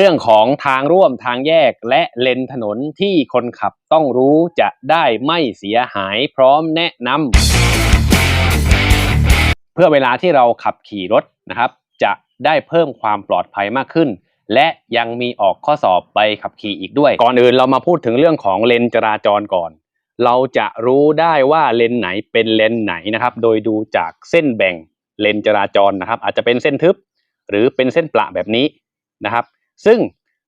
เรื่องของทางร่วมทางแยกและเลนถนนที่คนขับต้องรู้จะได้ไม่เสียหายพร้อมแนะนำเพื่อเวลาที่เราขับขี่รถนะครับ จะได้เพิ่มความปลอดภัยมากขึ้น และยังมีออกข้อสอบไปขับขี่อีกด้วย ก่อนอื่นเรามาพูดถึงเรื่องของเลนจราจรก่อน เราจะรู้ได้ว่าเลนไหนเป็นเลนไหนนะครับ โดยดูจากเส้นแบ่งเลนจราจรนะครับ อาจจะเป็นเส้นทึบ หรือเป็นเส้นประแบบนี้นะครับ ซึ่ง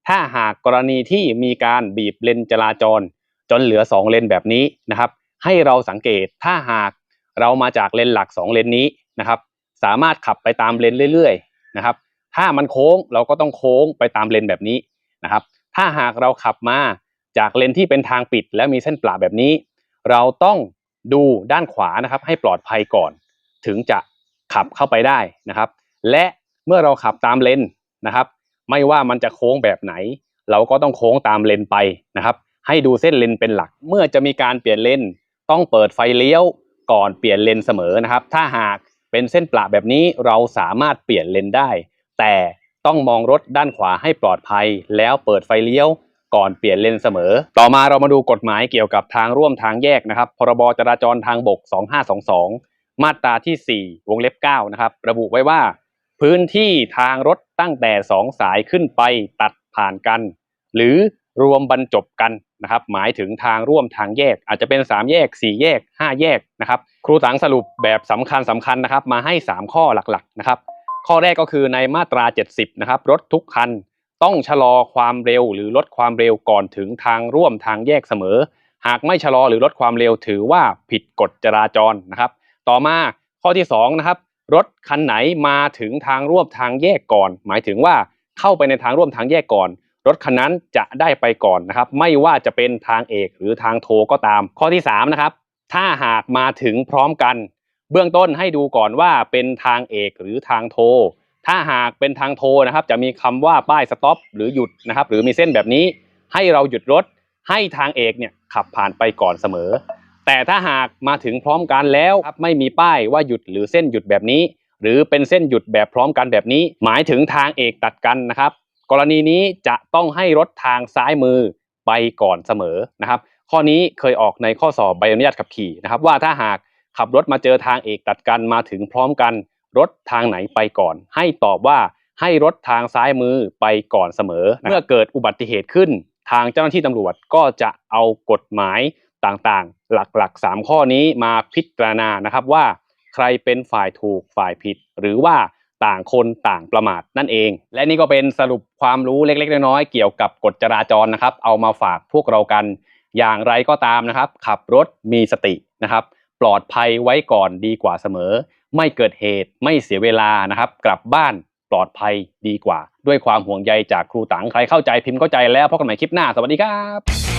ถ้าหากกรณีที่มีการบีบเลนจราจร จนเหลือ 2 เลนแบบนี้นะครับ ให้เราสังเกตถ้าหากเรามาจากเลนหลัก 2 เลนนี้นะครับ สามารถขับไปตามเลนเรื่อยๆนะครับ ถ้ามันโค้งเราก็ต้องโค้งไปตามเลนแบบนี้นะครับ ถ้าหากเราขับมาจากเลนที่เป็นทางปิด แล้วมีเส้นปลาแบบนี้ เราต้องดูด้านขวานะครับให้ปลอดภัยก่อน ถึงจะขับเข้าไปได้นะครับ และเมื่อเราขับตามเลนนะครับ ไม่ว่ามันจะโค้งแบบไหน เราก็ต้องโค้งตามเลนไปนะครับ ให้ดูเส้นเลนเป็นหลัก เมื่อจะมีการเปลี่ยนเลนต้องเปิดไฟเลี้ยวก่อนเปลี่ยนเลนเสมอนะครับ ถ้าหากเป็นเส้นปลาแบบนี้เราสามารถเปลี่ยนเลนได้ แต่ต้องมองรถด้านขวาให้ปลอดภัย แล้วเปิดไฟเลี้ยวก่อนเปลี่ยนเลนเสมอ ต่อมาเรามาดูกฎหมายเกี่ยวกับทางร่วมทางแยกนะครับ พรบจราจรทางบก 2522 มาตราที่ 4 วงเล็บ 9 นะครับ ระบุไว้ว่า พื้นที่ทางรถตั้งแต่ 2 สายขึ้นไปตัดผ่านกัน หรือรวมบรรจบกันนะครับ หมายถึงทางร่วมทางแยก อาจจะเป็น 3 แยก 4 แยก 5 แยกนะครับ ครูตังสรุปแบบสำคัญสำคัญนะครับ มาให้ 3 ข้อหลักๆนะครับ ข้อแรกก็คือในมาตรา 70 นะครับ รถทุกคันต้องชะลอความเร็วหรือลดความเร็วก่อนถึงทางร่วมทางแยกเสมอ หากไม่ชะลอหรือลดความเร็วถือว่าผิดกฎจราจรนะครับ ต่อมาข้อที่2นะครับ รถคันไหนมาถึงทางร่วมทางแยกก่อน หมายถึงว่าเข้าไปในทางร่วมทางแยกก่อน รถคันนั้นจะได้ไปก่อนนะครับ ไม่ว่าจะเป็นทางเอกหรือทางโทก็ตาม ข้อที่3นะครับถ้าหากมาถึงพร้อมกัน เบื้องต้นให้ดูก่อนว่าเป็นทางเอกหรือทางโท ถ้าหากเป็นทางโทนะครับ จะมีคำว่าป้ายสต็อปหรือหยุดนะครับ หรือมีเส้นแบบนี้ ให้เราหยุดรถให้ทางเอกเนี่ยขับผ่านไปก่อนเสมอ แต่ถ้าหากมาถึงพร้อมกันแล้วครับไม่มีป้ายว่าหยุดหรือเส้นหยุดแบบนี้ หรือเป็นเส้นหยุดแบบพร้อมกันแบบนี้ หมายถึงทางเอกตัดกันนะครับ กรณีนี้จะต้องให้รถทางซ้ายมือไปก่อนเสมอนะครับ ข้อนี้เคยออกในข้อสอบใบอนุญาตขับขี่นะครับว่าถ้าหากขับรถมาเจอทางเอกตัดกันมาถึงพร้อมกัน รถทางไหนไปก่อน ให้ตอบว่าให้รถทางซ้ายมือไปก่อนเสมอ เมื่อเกิดอุบัติเหตุขึ้น ทางเจ้าหน้าที่ตำรวจก็จะเอากฎหมายต่างๆ หลักๆ 3 ข้อนี้มาพิจารณานะครับว่าใครเป็นฝ่ายถูกฝ่ายผิด หรือว่าต่างคนต่างประมาทนั่นเอง และนี่ก็เป็นสรุปความรู้เล็กๆ น้อยๆเกี่ยวกับกฎจราจรนะครับ เอามาฝากพวกเรากันอย่างไรก็ตามนะครับ ขับรถมีสตินะครับ ปลอดภัยไว้ก่อนดีกว่าเสมอ ไม่เกิดเหตุไม่เสียเวลานะครับ กลับบ้านปลอดภัยดีกว่า ด้วยความห่วงใยจากครูตังใครเข้าใจพิมพ์เข้าใจแล้วพบกันใหม่คลิปหน้าสวัสดีครับ